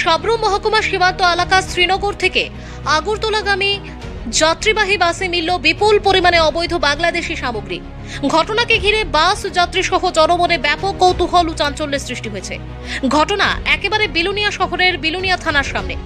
সাবরুম মহকুমা সীমান্ত এলাকা শ্রীনগর থেকে আগরতলাগামী যাত্রীবাহী বাসে মিলল বিপুল পরিমাণে অবৈধ বাংলাদেশি সামগ্রী। ঘটনাকে ঘিরে বাস যাত্রী সহ জনমনে ব্যাপক কৌতূহল ও চাঞ্চল্যের সৃষ্টি হয়েছে। ঘটনা একেবারে বিলুনিয়া শহরের বিলুনিয়া থানার সামনে।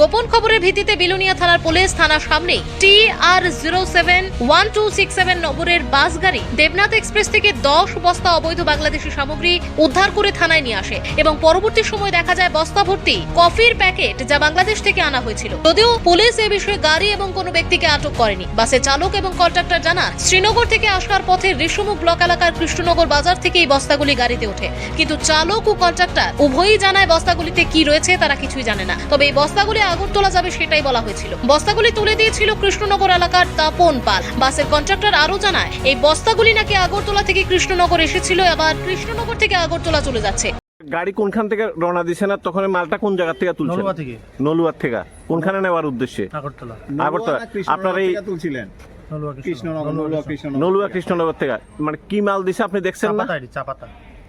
গোপন খবরের ভিত্তিতে বিলুনিয়া থানার পুলিশ থানার সামনেই T R zero seven one two six seven নম্বরের বাস গাড়ি দেবনাথ এক্সপ্রেস থেকে দশ বস্তা অবৈধ বাংলাদেশি সামগ্রী উদ্ধার করে থানায় নিয়ে আসে এবং পরবর্তী সময় দেখা যায় বস্তা ভর্তি কফির প্যাকেট যা বাংলাদেশ থেকে আনা হয়েছিল। যদিও পুলিশ এ বিষয়ে গাড়ি এবং কোনো ব্যক্তিকে আটক করেনি। বাসের চালক এবং কন্ট্রাক্টর জানান, শ্রীনগর থেকে আসার পথে ঋষমুখ ব্লক এলাকার কৃষ্ণনগর বাজার থেকে এই বস্তাগুলি গাড়িতে ওঠে। কিন্তু চালক ও কন্ট্রাক্টর উভয়ই জানায় বস্তাগুলিতে কি রয়েছে, তারা কিছুই জানে না। তবে এই বস্তাগুলি আগরতলা যাবে সেটাই বলা হয়েছিল। বস্তাগুলি তুলে দিয়েছিল কৃষ্ণনগর এলাকার তাপন পাল। বাসের কন্ট্রাক্টর আরও জানায়, এই বস্তাগুলি নাকি আগরতলা থেকে কৃষ্ণনগর এসেছিল আবার কৃষ্ণনগর থেকে আগরতলা চলে যাচ্ছে। গাড়ি কোনখান থেকে রওনা দিছে না তখন মালটা কোন জায়গা থেকে তুলছেন? নলুয়া থেকে। নলুয়ার থেকে। কোনখানে নেওয়ার উদ্দেশ্যে? আগরতলা। আগরতলা। আপনার এই তুলছিলেন। নলুয়া কৃষ্ণনগর। নলুয়া কৃষ্ণনগর। নলুয়া কৃষ্ণনগর থেকে। মানে কি মাল দিছে আপনি দেখছেন না? চাপাতা। এটি চাপাতা।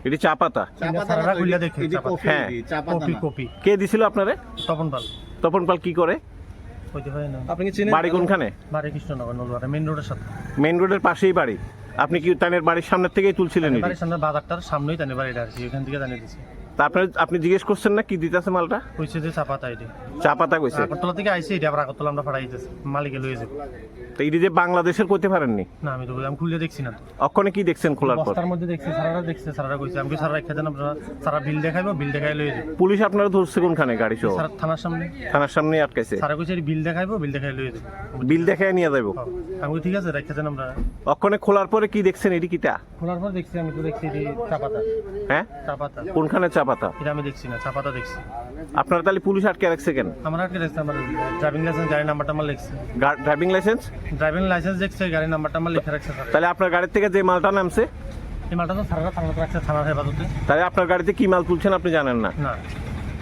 এটি চা পাতা। হ্যাঁ। চা কপি কপি কে দিছিল আপনারে? তপন পাল। তপন পাল কি করে? হয় আপনি কি চিনেন? বাড়ি কোনখানে? বাড়ি কৃষ্ণনগর নলুয়া মেন রোডের সাথে। মেইন রোডের পাশেই বাড়ি। আপনি কি তানের বাড়ির সামনে থেকেই তুলছিলেন বাড়ির সামনে বাজারটার সামনেই তানের বাড়িটা আর কি ওখান থেকে জানিয়ে দিছি। তা আপনার আপনি জিজ্ঞেস করছেন না কি দিতেছে মালটা? কইছে যে চাপাতা এটি চা পাতা কইছে? আগরতলা থেকে আইসি এটি আবার আগরতলা আমরা ফাড়াই দিতেছি। মালিকে লয়ে যাব। তো এটি যে বাংলাদেশের করতে পারেননি? না আমি তো আমি খুলে দেখছি না। অক্ষণে কি দেখছেন খোলার পর? বস্তার মধ্যে দেখছি সারারা দেখছে সারারা কইছে। আমি সারা রেখে দেন আপনারা সারা বিল দেখাইবো বিল দেখাই লয়ে যাব। পুলিশ আপনারা ধরছে কোনখানে গাড়ি সহ সারা থানার সামনে। থানার সামনে আটকাইছে? সারা কইছে বিল দেখাইবো বিল দেখাই লয়ে যাব। বিল দেখায় নিয়ে যাব হ্যাঁ। আমি ঠিক আছে রেখে দেন আমরা অক্ষণে খোলার পরে কি দেখছেন এটি কিটা? খোলার পর দেখছি আমি তো দেখছি চাপাতা। হ্যাঁ? চাপাতা। কোনখানে চা পাতা এটা আমি দেখছি না চাপাতা দেখছি। আপনার তাহলে পুলিশ আটকে রাখছে কেন? আমার আটকে দেখছি আমার ড্রাইভিং লাইসেন্স গাড়ির নাম্বারটা আমার লিখছে। ড্রাইভিং লাইসেন্স ড্রাইভিং লাইসেন্স দেখছে গাড়ির নাম্বারটা আমার লিখে রাখছে তাহলে। আপনার গাড়ি থেকে যে মালটা নামছে? এই মালটা তো সারারা থানাতে রাখছে থানার হেফাজতে। তাহলে আপনার গাড়িতে কি মাল তুলছেন আপনি জানেন না? না।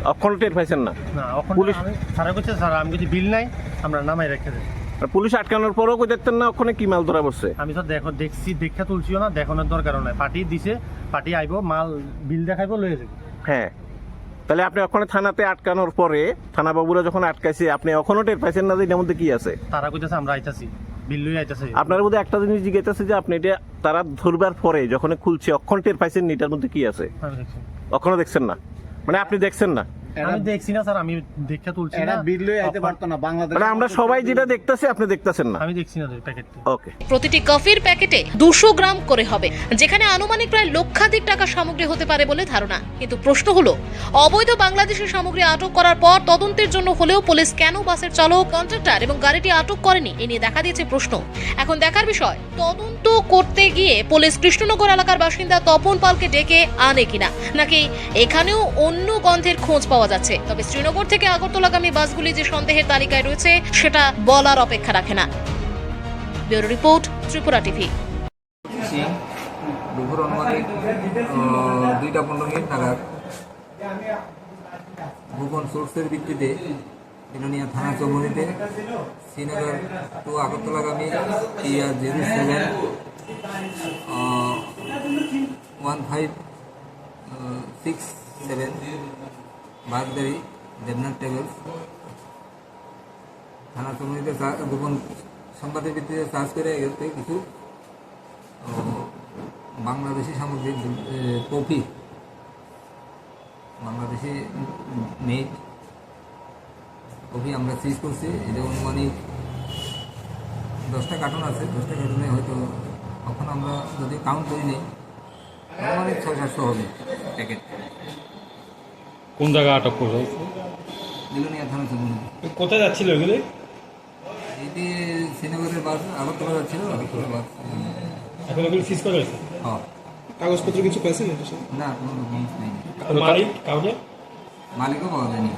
অক্ষণ টের পাইছেন না? না এখন পুলিশ- সারা কইছে স্যার আমি কিছু বিল নাই আমরা নামাই রেখে দেয় পুলিশ আটকানোর পরেও কই দেখতেন না ওখানে কি মাল ধরা পড়ছে? আমি তো দেখো দেখছি দেখা তুলছিও না দেখানোর দরকার নাই। পার্টি দিছে পার্টি আইব মাল বিল দেখাইবো লয়ে যাব হ্যাঁ। তাহলে আপনি ওখানে থানাতে আটকানোর পরে থানা বাবুরা যখন আটকাইছে আপনি এখনও টের পাইছেন না যে এটার মধ্যে কি আছে? তারা কইতাছে আমরা আইতাছি। বিল্লুই আইতাছে। আপনার মধ্যে একটা জিনিস জিজ্ঞাসা যে আপনি এটা তারা ধরবার পরে যখন খুলছে অক্ষণ টের পাইছেন এটার মধ্যে কি আছে? ওখানে অক্ষণও দেখছেন না? মানে আপনি দেখছেন না? আমি দেখছি না স্যার আমি দেখা তুলছি না। বিল আইতে পারতো না বাংলাদেশ মানে আমরা সবাই যেটা দেখতেছি আপনি দেখতেছেন না। আমি দেখছি না প্যাকেটটা। ওকে। প্রতিটি কফির প্যাকেটে দুশো গ্রাম করে হবে যেখানে আনুমানিক প্রায় লক্ষাধিক টাকা সামগ্রী হতে পারে বলে ধারণা। কিন্তু প্রশ্ন হলো অবৈধ বাংলাদেশের সামগ্রী আটক করার পর তদন্তের জন্য হলেও পুলিশ কেন বাসের চালক কন্ট্রাক্টর এবং গাড়িটি আটক করেনি এ নিয়ে দেখা দিয়েছে প্রশ্ন। এখন দেখার বিষয় তদন্ত করতে গিয়ে পুলিশ কৃষ্ণনগর এলাকার বাসিন্দা তপন পালকে ডেকে আনে কিনা? নাকি এখানেও অন্য গন্ধের খোঁজ পাওয়া যাচ্ছে। তবে শ্রীনগর থেকে আগরতলাগামী বাসগুলি যে সন্দেহের তালিকায় রয়েছে সেটা বলার অপেক্ষা রাখে না। Bureau report Tripura TV. দুপুর অনুমানিক আহ, দুইটা পনেরো মিনিট নাগাদ গোপন সোর্সের ভিত্তিতে বিনোনিয়া থানা চৌমুহীতে Srinagar to আগরতলাগামী TR zero seven one five six seven বাগদারি Debnath travels থানা চৌমুহীতে গোপন সংবাদের ভিত্তিতে চার্জ করে এতে কিছু বাংলাদেশি সামগ্রী এ, কফি বাংলাদেশি মেড কফি আমরা সিজ করছি। এটা অনুমানিক দশটা কার্টুন আছে। দশটা কার্টুনে হয়তো এখন আমরা যদি কাউন্ট করি নেই অনুমানিক ছয় সাতশো হবে। প্যাকেট কোন জায়গায় আটক করা হয়েছে থানা কোথায় যাচ্ছিল এগুলি? এটি শ্রীনগরের বাস আগরতলা যাচ্ছিল আগরতলা বাস। এখন এগুলি সিজ করা হয়েছে? হ্যাঁ। কাগজপত্র কিছু পেয়েছেন না কোনো ডকুমেন্টস নেই। মালিক? কাউকে? মালিকও পাওয়া যায়নি।